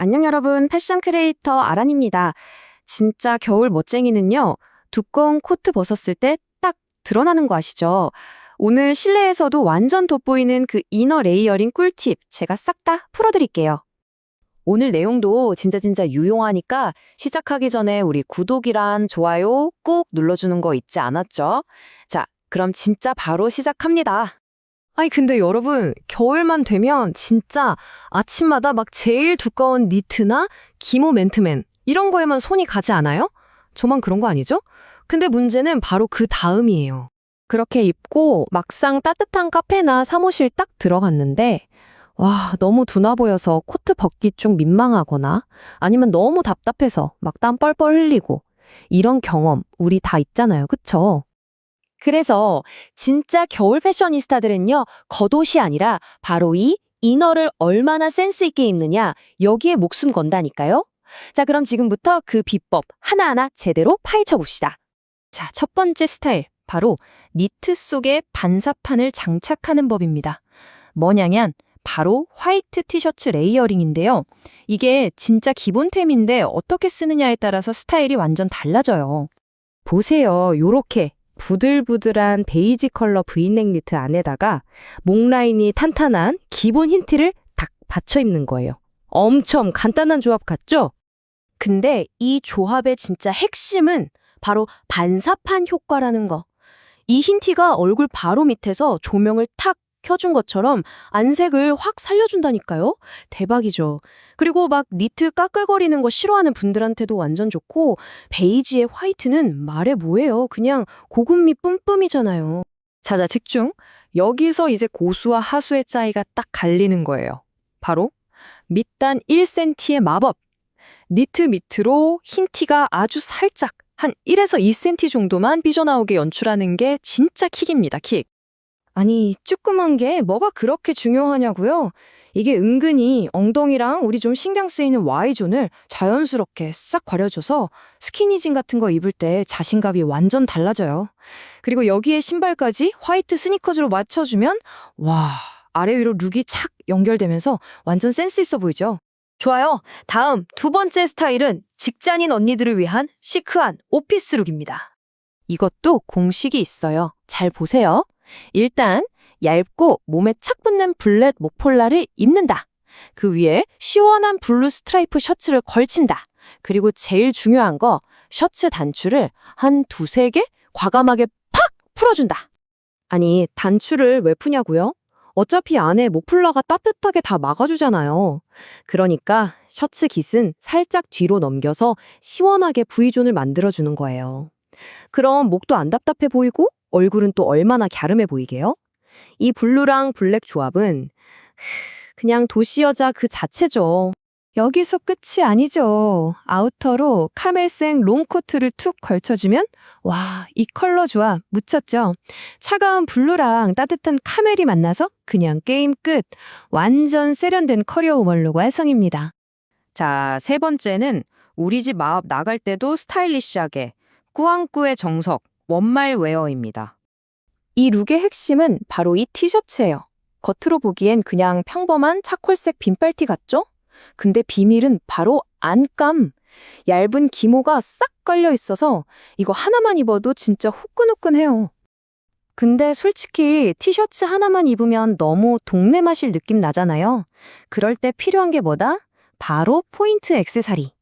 안녕 여러분, 패션 크리에이터 아란입니다. 진짜 겨울 멋쟁이는요, 두꺼운 코트 벗었을 때 딱 드러나는 거 아시죠? 오늘 실내에서도 완전 돋보이는 그 이너 레이어링 꿀팁 제가 싹 다 풀어드릴게요. 오늘 내용도 진짜 진짜 유용하니까 시작하기 전에 우리 구독이란 좋아요 꾹 눌러주는 거 잊지 않았죠? 자, 그럼 진짜 바로 시작합니다. 아니, 근데 여러분, 겨울만 되면 진짜 아침마다 막 제일 두꺼운 니트나 기모 맨투맨 이런 거에만 손이 가지 않아요? 저만 그런 거 아니죠? 근데 문제는 바로 그 다음이에요. 그렇게 입고 막상 따뜻한 카페나 사무실 딱 들어갔는데 와, 너무 두나 보여서 코트 벗기 좀 민망하거나 아니면 너무 답답해서 막 땀 뻘뻘 흘리고 이런 경험 우리 다 있잖아요. 그쵸? 그래서 진짜 겨울 패셔니스타들은요, 겉옷이 아니라 바로 이 이너를 얼마나 센스 있게 입느냐, 여기에 목숨 건다니까요. 자, 그럼 지금부터 그 비법 하나하나 제대로 파헤쳐 봅시다. 자, 첫 번째 스타일, 바로 니트 속에 반사판을 장착하는 법입니다. 뭐냐면, 바로 화이트 티셔츠 레이어링인데요. 이게 진짜 기본템인데 어떻게 쓰느냐에 따라서 스타일이 완전 달라져요. 보세요, 요렇게 부들부들한 베이지 컬러 브이넥 니트 안에다가 목 라인이 탄탄한 기본 흰 티를 딱 받쳐 입는 거예요. 엄청 간단한 조합 같죠? 근데 이 조합의 진짜 핵심은 바로 반사판 효과라는 거. 이 흰 티가 얼굴 바로 밑에서 조명을 탁 켜준 것처럼 안색을 확 살려준다니까요? 대박이죠. 그리고 막 니트 까끌거리는 거 싫어하는 분들한테도 완전 좋고 베이지에 화이트는 말해 뭐예요. 그냥 고급미 뿜뿜이잖아요. 자자 집중. 여기서 이제 고수와 하수의 차이가 딱 갈리는 거예요. 바로 밑단 1cm의 마법. 니트 밑으로 흰 티가 아주 살짝 한 1에서 2cm 정도만 삐져나오게 연출하는 게 진짜 킥입니다. 킥. 아니, 쭈꾸만 게 뭐가 그렇게 중요하냐고요? 이게 은근히 엉덩이랑 우리 좀 신경 쓰이는 Y존을 자연스럽게 싹 가려줘서 스키니진 같은 거 입을 때 자신감이 완전 달라져요. 그리고 여기에 신발까지 화이트 스니커즈로 맞춰주면 와, 아래 위로 룩이 착 연결되면서 완전 센스 있어 보이죠? 좋아요. 다음 두 번째 스타일은 직장인 언니들을 위한 시크한 오피스 룩입니다. 이것도 공식이 있어요. 잘 보세요. 일단 얇고 몸에 착 붙는 블랙 목폴라를 입는다. 그 위에 시원한 블루 스트라이프 셔츠를 걸친다. 그리고 제일 중요한 거 셔츠 단추를 한 두세 개 과감하게 팍 풀어준다. 아니 단추를 왜 푸냐고요? 어차피 안에 목폴라가 따뜻하게 다 막아주잖아요. 그러니까 셔츠 깃은 살짝 뒤로 넘겨서 시원하게 V존을 만들어주는 거예요. 그럼 목도 안 답답해 보이고 얼굴은 또 얼마나 갸름해 보이게요? 이 블루랑 블랙 조합은 그냥 도시 여자 그 자체죠. 여기서 끝이 아니죠. 아우터로 카멜색 롱코트를 툭 걸쳐주면 와, 이 컬러 조합 묻혔죠. 차가운 블루랑 따뜻한 카멜이 만나서 그냥 게임 끝. 완전 세련된 커리어 우먼룩 완성입니다. 자, 세 번째는 우리 집 마업 나갈 때도 스타일리시하게 꾸안꾸의 정석 원말 웨어입니다. 이 룩의 핵심은 바로 이 티셔츠예요. 겉으로 보기엔 그냥 평범한 차콜색 빈팔티 같죠? 근데 비밀은 바로 안감. 얇은 기모가 싹 깔려 있어서 이거 하나만 입어도 진짜 후끈후끈해요. 근데 솔직히 티셔츠 하나만 입으면 너무 동네 마실 느낌 나잖아요. 그럴 때 필요한 게 뭐다? 바로 포인트 액세서리.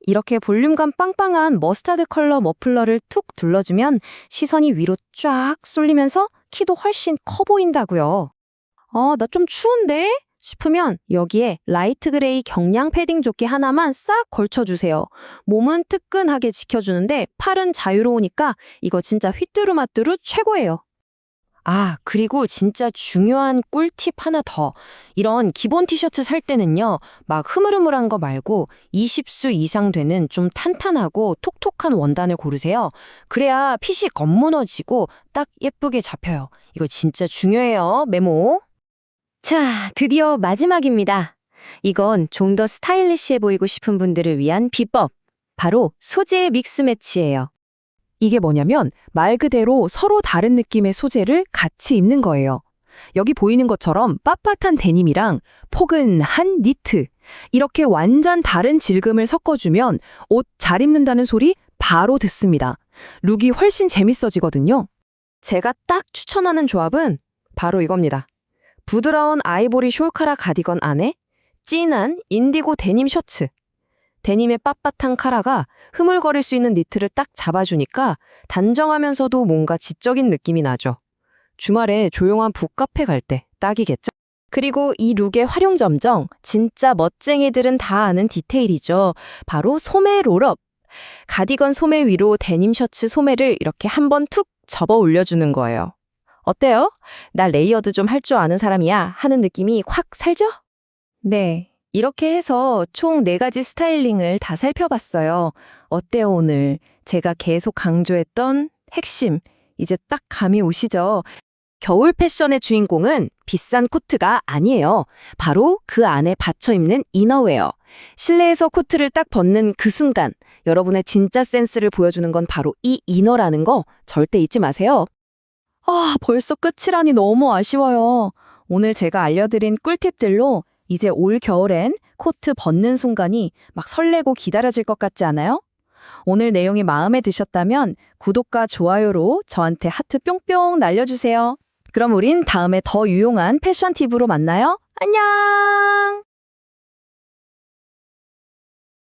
이렇게 볼륨감 빵빵한 머스타드 컬러 머플러를 툭 둘러주면 시선이 위로 쫙 쏠리면서 키도 훨씬 커 보인다고요. 어, 나 좀 추운데? 싶으면 여기에 라이트 그레이 경량 패딩 조끼 하나만 싹 걸쳐주세요. 몸은 뜨끈하게 지켜주는데 팔은 자유로우니까 이거 진짜 휘뚜루마뚜루 최고예요. 아, 그리고 진짜 중요한 꿀팁 하나 더. 이런 기본 티셔츠 살 때는요, 막 흐물흐물한 거 말고 20수 이상 되는 좀 탄탄하고 톡톡한 원단을 고르세요. 그래야 핏이 겉무너지고 딱 예쁘게 잡혀요. 이거 진짜 중요해요. 메모. 자, 드디어 마지막입니다. 이건 좀 더 스타일리시해 보이고 싶은 분들을 위한 비법. 바로 소재의 믹스 매치예요. 이게 뭐냐면 말 그대로 서로 다른 느낌의 소재를 같이 입는 거예요. 여기 보이는 것처럼 빳빳한 데님이랑 포근한 니트, 이렇게 완전 다른 질금을 섞어주면 옷 잘 입는다는 소리 바로 듣습니다. 룩이 훨씬 재밌어지거든요. 제가 딱 추천하는 조합은 바로 이겁니다. 부드러운 아이보리 숄카라 가디건 안에 진한 인디고 데님 셔츠. 데님의 빳빳한 카라가 흐물거릴 수 있는 니트를 딱 잡아주니까 단정하면서도 뭔가 지적인 느낌이 나죠. 주말에 조용한 북카페 갈 때 딱이겠죠? 그리고 이 룩의 활용 점정, 진짜 멋쟁이들은 다 아는 디테일이죠. 바로 소매 롤업. 가디건 소매 위로 데님 셔츠 소매를 이렇게 한 번 툭 접어 올려주는 거예요. 어때요? 나 레이어드 좀 할 줄 아는 사람이야 하는 느낌이 확 살죠? 네. 이렇게 해서 총 네가지 스타일링을 다 살펴봤어요. 어때요, 오늘? 제가 계속 강조했던 핵심. 이제 딱 감이 오시죠? 겨울 패션의 주인공은 비싼 코트가 아니에요. 바로 그 안에 받쳐 입는 이너웨어. 실내에서 코트를 딱 벗는 그 순간 여러분의 진짜 센스를 보여주는 건 바로 이 이너라는 거 절대 잊지 마세요. 아, 벌써 끝이라니 너무 아쉬워요. 오늘 제가 알려드린 꿀팁들로 이제 올 겨울엔 코트 벗는 순간이 막 설레고 기다려질 것 같지 않아요? 오늘 내용이 마음에 드셨다면 구독과 좋아요로 저한테 하트 뿅뿅 날려주세요. 그럼 우린 다음에 더 유용한 패션 팁으로 만나요. 안녕!